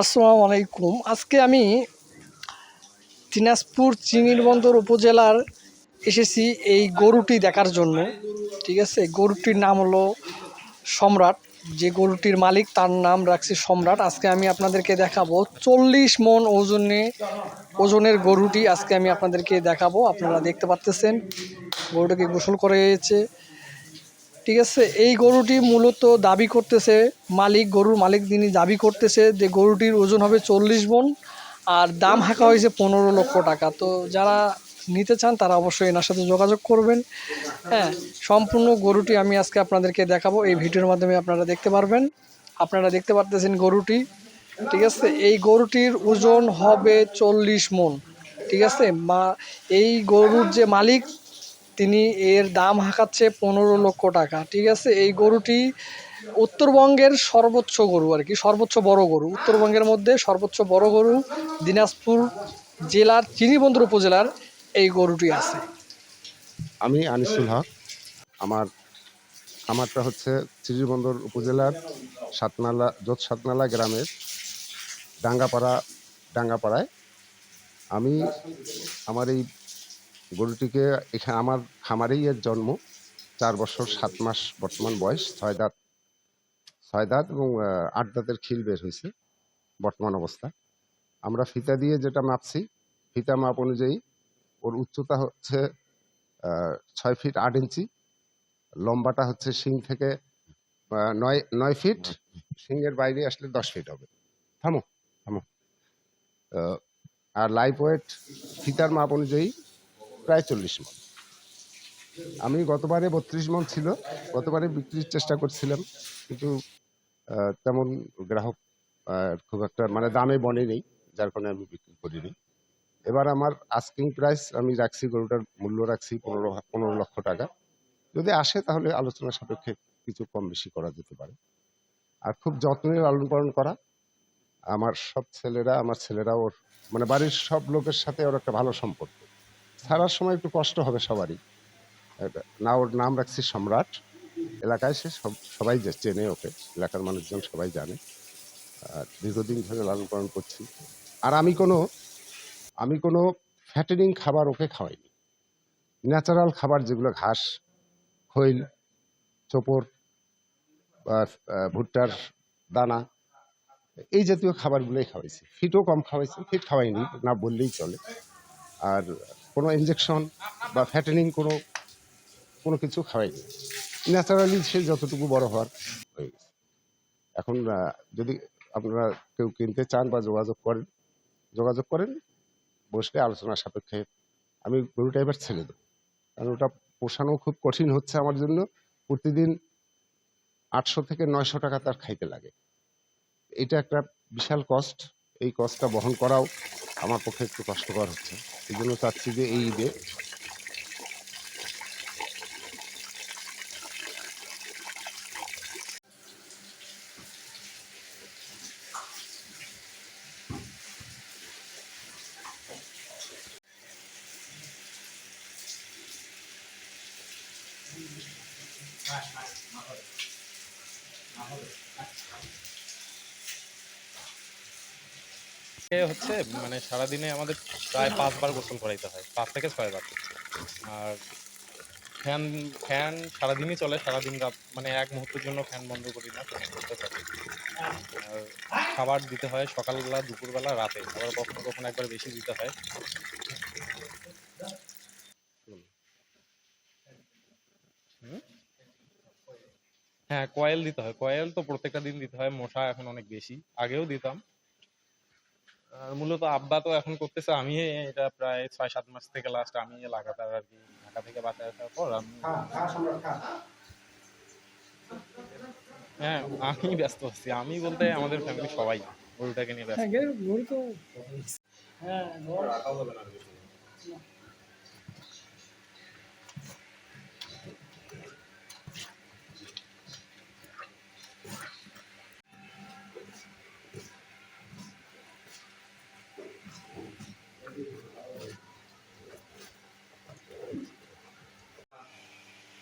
আসসালামু আলাইকুম। আজকে আমি দিনাজপুর চিনির বন্দর উপজেলার এসেছি এই গরুটি দেখার জন্য। ঠিক আছে? গরুটির নাম হলো সম্রাট। যে গরুটির মালিক, তার নাম রাখছি সম্রাট। আজকে আমি আপনাদেরকে দেখাবো চল্লিশ মন ওজনে, ওজনের গরুটি আজকে আমি আপনাদেরকে দেখাবো। আপনারা দেখতে পাচ্তেছেন, গরুটাকে গোসল করেছে ঠিক আছে, এই গরুটি মূলত দাবি করতেছে, মালিক, গরুর মালিক তিনি দাবি করতেছে যে গরুটির ওজন হবে চল্লিশ মন আর দাম হাঁকা হয়েছে পনেরো লক্ষ টাকা। তো যারা নিতে চান তারা অবশ্যই এনার সাথে যোগাযোগ করবেন। হ্যাঁ সম্পূর্ণ গরুটি আমি আজকে আপনাদেরকে দেখাবো, এই ভিডিওর মাধ্যমে আপনারা দেখতে পারবেন। আপনারা দেখতে পারতেছেন গরুটি, ঠিক আছে, এই গরুটির ওজন হবে চল্লিশ মন, ঠিক আছে, মা, এই গরুর যে মালিক তিনি এর দাম হাঁকাচ্ছে পনেরো লক্ষ টাকা, ঠিক আছে? এই গরুটি উত্তরবঙ্গের সর্বোচ্চ গরু আর কি, সর্বোচ্চ বড় গরু। উত্তরবঙ্গের মধ্যে সর্বোচ্চ বড় গরু দিনাজপুর জেলার চিনিবন্দর উপজেলার এই গরুটি আছে। আমি আনিসুল হক। আমার, আমারটা হচ্ছে চিরিবন্দর উপজেলার সাতনালা যোধ সাতনালা গ্রামের ডাঙ্গাপাড়া, ডাঙ্গাপাড়ায়। আমি আমার এই গরুটিকে এখানে আমার খামারেই এর জন্ম। চার বছর সাত মাস বর্তমান বয়স ছয় দাঁত ছয় দাঁত এবং আট দাঁতের খিল বের হয়েছে বর্তমান অবস্থা। আমরা ফিতা দিয়ে যেটা মাপছি ফিতা মাপ অনুযায়ী ওর উচ্চতা হচ্ছে ছয় ফিট আট ইঞ্চি লম্বাটা হচ্ছে শিং থেকে নয় নয় ফিট। শিংয়ের বাইরে আসলে দশ ফিট হবে। থামো থামো। আর লাইফ ওয়েট ফিতার মাপ অনুযায়ী প্রায় চল্লিশ মন। আমি গতবারে বত্রিশ মন ছিল, গতবারে বিক্রির চেষ্টা করছিলাম, কিন্তু তেমন গ্রাহক খুব একটা মানে দামে বনে নেই, যার কারণে আমি বিক্রি করিনি। এবার আমার আস্কিং প্রাইস আমি রাখছি, গরুটার মূল্য রাখছি পনেরো পনেরো লক্ষ টাকা। যদি আসে তাহলে আলোচনা সাপেক্ষে কিছু কম বেশি করা যেতে পারে। আর খুব যত্নে লালন পালন করা। আমার সব ছেলেরা, আমার ছেলেরা ওর মানে বাড়ির সব লোকের সাথে ওর একটা ভালো সম্পর্ক। ছাড়ার সময় একটু কষ্ট হবে সবারই। না ওর নাম রাখছি সম্রাট। এলাকায় সে সব, সবাই চেনে ওকে, এলাকার মানুষজন সবাই জানে। আর দীর্ঘদিন ধরে লালন পালন করছি। আর আমি কোনো আমি কোনো ফ্যাটেনিং খাবার ওকে খাওয়াইনি। ন্যাচারাল খাবার যেগুলো ঘাস, খৈল চোপর ভুট্টার দানা, এই জাতীয় খাবারগুলোই খাওয়াইছি। ফিটও কম খাওয়াইছি, ফিট খাওয়াইনি, না বললেই চলে। আর ইনজেকশন বা ফ্যাটেনিং কোনো কোনো কিছু খাওয়াইনি ন্যাচারালি সে যতটুকু বড় হওয়ার হয়ে গেছে। এখন যদি আপনারা কেউ কিনতে চান বা যোগাযোগ করেন যোগাযোগ করেন, বসলে আলোচনা সাপেক্ষে আমি গরুটা এবার ছেড়ে দেবো। কারণ ওটা পোষানো খুব কঠিন হচ্ছে আমার জন্য। প্রতিদিন আটশো থেকে নয়শো টাকা তার খাইতে লাগে। এটা একটা বিশাল কস্ট এই কস্টটা বহন করাও আমার পক্ষে একটু কষ্টকর হচ্ছে। এই জন্য চাচ্ছি যে এই ঈদে। এ হচ্ছে মানে সারাদিনে আমাদের প্রায় পাঁচবার গোসল করাইতে হয়, পাঁচ থেকে ছয়বার। আর ফ্যান ফ্যান সারাদিনই চলে, সারাদিন রাত মানে এক মুহূর্তের জন্য ফ্যান বন্ধ করি না থাকে। আর খাবার দিতে হয় সকালবেলা, দুপুরবেলা, রাতে, আবার কখনো কখনো একবার বেশি দিতে হয়? হ্যাঁ কয়েল দিতে হয়, কয়েল তো প্রত্যেকটা দিন দিতে হয়, মশা এখন অনেক বেশি, আগেও দিতাম। মূলত আব্বা তো এখন করতেছে আমি এটা প্রায় ছয় সাত মাস থেকে লাস্ট আমি লাগাতার আর কি ঢাকা থেকে বাসায় আসার পর আমি হ্যাঁ আমি ব্যস্ত আছি। আমি বলতে আমাদের ফ্যামিলি সবাই গরুটাকে নিয়ে ব্যস্ত।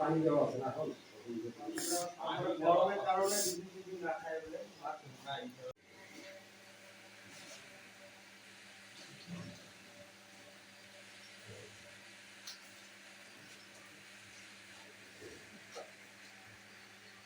পানি দেওয়া আছে না এখন। গরমের কারণে